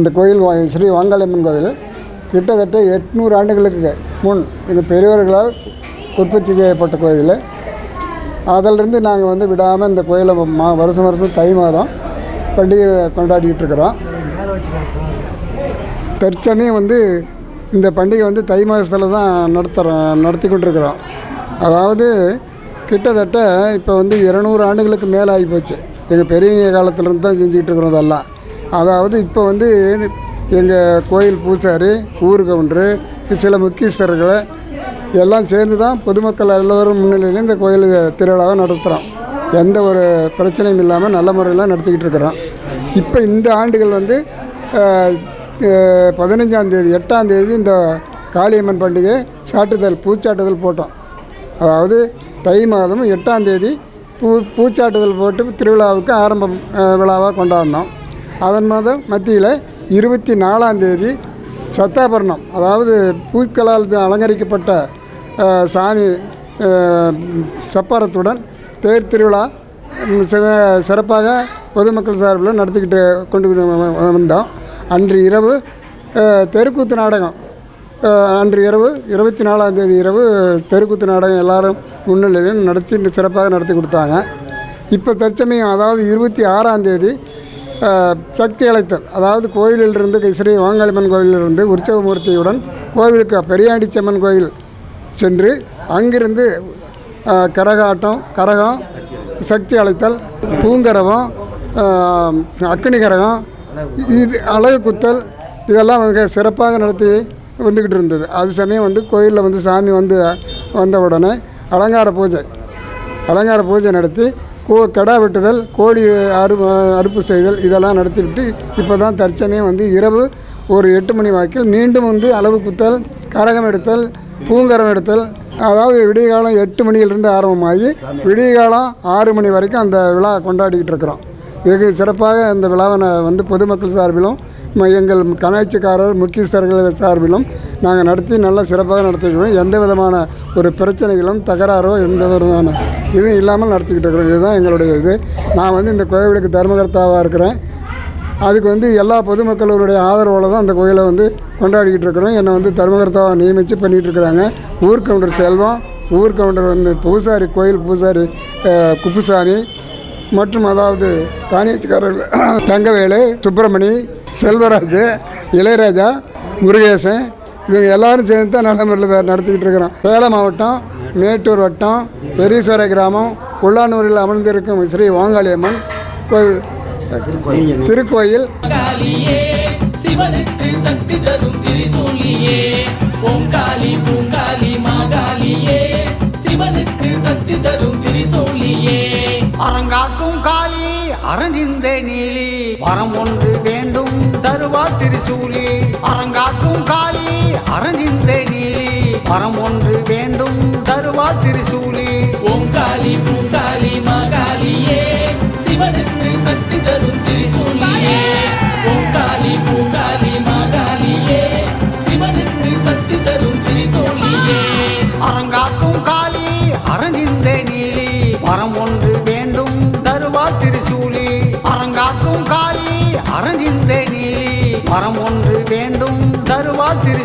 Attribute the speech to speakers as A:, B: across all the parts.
A: இந்த கோயில் ஸ்ரீ வாங்காளியம்மன் கோவில் கிட்டத்தட்ட எட்நூறு ஆண்டுகளுக்கு முன் இந்த பெரியவர்களால் உற்பத்தி செய்யப்பட்ட கோயில். அதிலிருந்து நாங்கள் வந்து விடாமல் இந்த கோயிலை மா வருஷம் வருஷம் தை மாதம் பண்டிகை கொண்டாடிக்கிட்டு இருக்கிறோம். தற்சமயம் வந்து இந்த பண்டிகை வந்து தை மாதத்தில் தான் நடத்துகிறோம் நடத்தி கொண்டிருக்கிறோம். அதாவது கிட்டத்தட்ட இப்போ வந்து இருநூறு ஆண்டுகளுக்கு மேலே ஆகி போச்சு. எங்கள் பெரியவங்க காலத்துலேருந்து தான் செஞ்சுக்கிட்டு இருக்கிறோம் அதெல்லாம் அதாவது இப்போ வந்து எங்கள் கோயில் பூசாரி ஊர் கவுண்டரு சில முக்கியஸ்தர்களை எல்லாம் சேர்ந்து தான் பொதுமக்கள் எல்லோரும் முன்னிலையில் இந்த கோயில் திருவிழாவை நடத்துகிறோம். எந்த ஒரு பிரச்சனையும் இல்லாமல் நல்ல முறையில் நடத்திக்கிட்டு இருக்கிறோம். இப்போ இந்த ஆண்டுகள் வந்து பதினஞ்சாந்தேதி எட்டாந்தேதி இந்த காளியம்மன் பண்டிகை சாட்டுதல் பூச்சாட்டுதல் போட்டோம். அதாவது தை மாதம் எட்டாந்தேதி பூ பூச்சாட்டுதல் போட்டு திருவிழாவுக்கு ஆரம்பம் விழாவாக கொண்டாடினோம். அதன் மாதம் மத்தியில் இருபத்தி நாலாம் தேதி சத்தாபரணம் அதாவது பூக்களால் அலங்கரிக்கப்பட்ட சாமி சப்பாரத்துடன் தேர் திருவிழா ம், சிறப்பாக பொதுமக்கள் சார்பில் நடத்திக்கிட்டு கொண்டு வந்தோம். அன்று இரவு தெருக்கூத்து நாடகம் அன்று இரவு இருபத்தி நாலாம் தேதி இரவு தெருக்கூத்து நாடகம் எல்லாரும் முன்னிலையும் நடத்தி சிறப்பாக நடத்தி கொடுத்தாங்க. இப்போ தற்சமயம் அதாவது இருபத்தி ஆறாம் தேதி சக்தி அழைத்தல் அதாவது கோயிலிலிருந்து ஸ்ரீ வாங்காளியம்மன் கோயிலிலிருந்து உற்சவமூர்த்தியுடன் கோவிலுக்கு பெரியாண்டிச்சம்மன் கோயில் சென்று அங்கிருந்து கரகாட்டம் கரகம் சக்தி அழைத்தல் பூங்கரகம் அக்னி கரகம் இது அழகு குத்தல் இதெல்லாம் மிக சிறப்பாக நடத்தி வந்துக்கிட்டு இருந்தது. அது சமயம் வந்து கோயிலில் வந்து சாமி வந்து வந்த உடனே அலங்கார பூஜை அலங்கார பூஜை நடத்தி கோ கடா வெட்டுதல் கோழி அறு அறுப்பு செய்தல் இதெல்லாம் நடத்திவிட்டு இப்போ தான் தற்சமயம் வந்து இரவு ஒரு எட்டு மணி வாக்கில் மீண்டும் வந்து அளவு குத்தல் கரகம் எடுத்தல் பூங்கரம் எடுத்தல் அதாவது விடியகாலம் எட்டு மணியிலிருந்து ஆரம்பமாகி விடியகாலம் ஆறு மணி வரைக்கும் அந்த விழா கொண்டாடிக்கிட்டு இருக்கிறோம். வெகு சிறப்பாக அந்த விழாவை நான் வந்து பொதுமக்கள் சார்பிலும் ம- எங்கள் கணாட்சிக்காரர் முக்கியஸ்தர்கள் சார்பிலும் நாங்கள் நடத்தி நல்லா சிறப்பாக நடத்திக்கிறோம் எந்த விதமான ஒரு பிரச்சனைகளும் தகராறோ எந்த விதமான இதுவும் இல்லாமல் நடத்திக்கிட்டு இருக்கிறோம். இதுதான் எங்களுடைய இது. நான் வந்து இந்த கோவிலுக்கு தர்மகர்த்தாவாக இருக்கிறேன். அதுக்கு வந்து எல்லா பொதுமக்களுடைய ஆதரவோடு தான் அந்த கோயிலை வந்து கொண்டாடிக்கிட்டு இருக்கிறோம். என்னை வந்து தர்மகர்த்தாவாக நியமித்து பண்ணிகிட்டு இருக்கிறாங்க. ஊர் கவுண்டர் செல்வம் ஊர் கவுண்டர் வந்து பூசாரி கோயில் பூசாரி குப்புசாமி மற்றும் அதாவது காணியச்சுக்காரர்கள் தங்கவேலு சுப்பிரமணி செல்வராஜ் இளையராஜா முருகேசன் இவங்க எல்லாரும் சேர்ந்து தான் நல்ல முறையில் நடத்திக்கிட்டு இருக்கிறோம். சேலம் மாவட்டம் மேட்டூர் வட்டம் பெரியசுவரை கிராமம் உள்ளானூரில் அமர்ந்திருக்கும் ஸ்ரீ வாங்காளியம்மன் கோயில். திருக்கோயில்.
B: சக்தி தரும் திரிசூலியே. ஓங்காளி பூங்காளி மாகாளியே. சிவனுக்கு சக்தி தரும் திரிசூலியே
C: அரங்காக்கும் காளி அரணிந்த நீலி. வரம் ஒன்று வேண்டும் தருவா திருசூலி. அரங்காக்கும் காளி அரணிந்த நீலி. வரம் ஒன்று வேண்டும் தருவா திருசூலி. காளி நீலி மரம் ஒன்று வேண்டும் தருவா திரு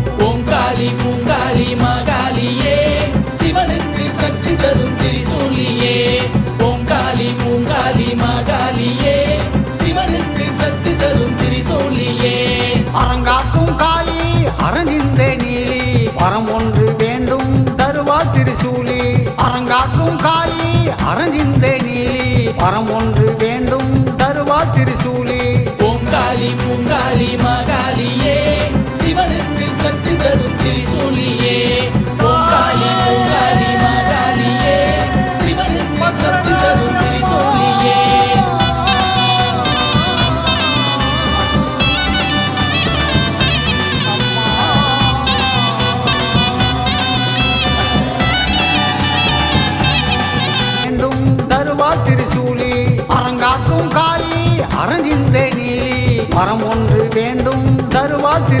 C: அரங்காக்கும் காளி அரணிந்த நீலி. பரம் ஒன்று வேண்டும்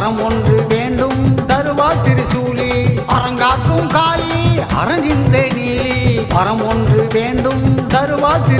C: நீலி வரம் ஒன்று வேண்டும் தருவா திருசூலி அரங்காக்கும் காளி அரங்கின் நீலி. வரம் ஒன்று வேண்டும் தருவா திரு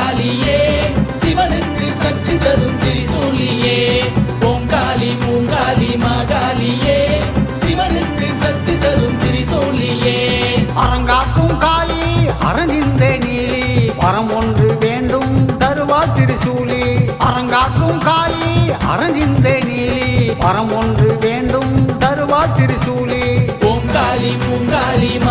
B: தரும் திரிசூலியே. ஓங்காளி பூங்காளி மகாளியே சிவனுக்கு சக்தி தரும் திரிசூலியே.
C: அரங்காக்கும் காளி அரணிந்த நீலி. வரம் ஒன்று வேண்டும் தருவா திருசூலி. அரங்காக்கும் காளி அரணிந்த நீலி. வரம் ஒன்று வேண்டும் தருவா திருசூலி.
B: ஓங்காளி பூங்காளி மகாளியே